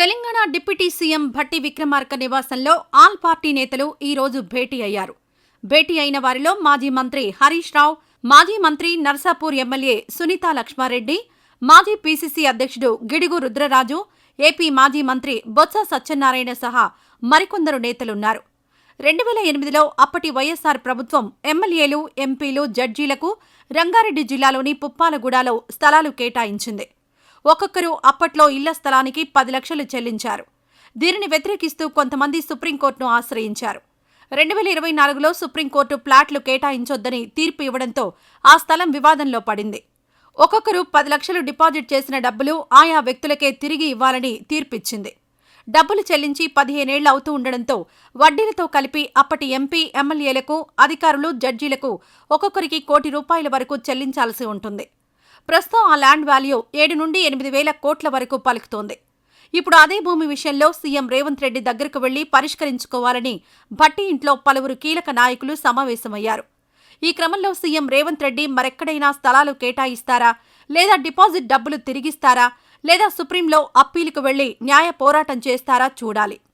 Telangana deputy CM Bhatti Vikramarka నివాసంలో all party నేతలు ఈ రోజు భేటీ అయ్యారు. భేటీ అయిన వారిలో మాజీ మంత్రి హరీష్ రావు మాజీ మంత్రి నర్సాపూర్ ఎమ్మెల్యే సునీతా లక్ష్మారెడ్డి మాజీ పీసీసీ అధ్యక్షుడు గిడుగు రుద్రరాజు ఏపీ మాజీ మంత్రి బొత్స సత్యనారాయణ సహా మరికొందరు నేతలున్నారు. రెండు వేల ఎనిమిదిలో అప్పటి వైఎస్సార్ ప్రభుత్వం ఎమ్మెల్యేలు ఎంపీలు జడ్జీలకు రంగారెడ్డి జిల్లాలోని పుప్పాలగూడలో స్థలాలు కేటాయించింది. ఒక్కొక్కరు అప్పట్లో ఇళ్ళ స్థలానికి పది లక్షలు చెల్లించారు. దీనిని వ్యతిరేకిస్తూ కొంతమంది సుప్రీంకోర్టును ఆశ్రయించారు. రెండు వేల ఇరవై నాలుగులో సుప్రీంకోర్టు ప్లాట్లు కేటాయించొద్దని తీర్పు ఇవ్వడంతో ఆ స్థలం వివాదంలో పడింది. ఒక్కొక్కరు పది లక్షలు డిపాజిట్ చేసిన డబ్బులు ఆయా వ్యక్తులకే తిరిగి ఇవ్వాలని తీర్పిచ్చింది. డబ్బులు చెల్లించి పదిహేనేళ్ళు అవుతూ ఉండడంతో వడ్డీలతో కలిపి అప్పటి ఎంపీ ఎమ్మెల్యేలకు అధికారులు జడ్జీలకు ఒక్కొక్కరికి కోటి రూపాయల వరకు చెల్లించాల్సి ఉంటుంది. ప్రస్తుతం ఆ ల్యాండ్ వాల్యూ ఏడు నుండి ఎనిమిది వేల కోట్ల వరకు పలుకుతోంది. ఇప్పుడు అదే భూమి విషయంలో సీఎం రేవంత్ రెడ్డి దగ్గరకు వెళ్ళి పరిష్కరించుకోవాలని భట్టి ఇంట్లో పలువురు కీలక నాయకులు సమావేశమయ్యారు. ఈ క్రమంలో సీఎం రేవంత్ రెడ్డి మరెక్కడైనా స్థలాలు కేటాయిస్తారా? లేదా డిపాజిట్ డబ్బులు తిరిగిస్తారా? లేదా సుప్రీంలో అప్పీలుకు వెళ్ళి న్యాయ పోరాటం చేస్తారా? చూడాలి.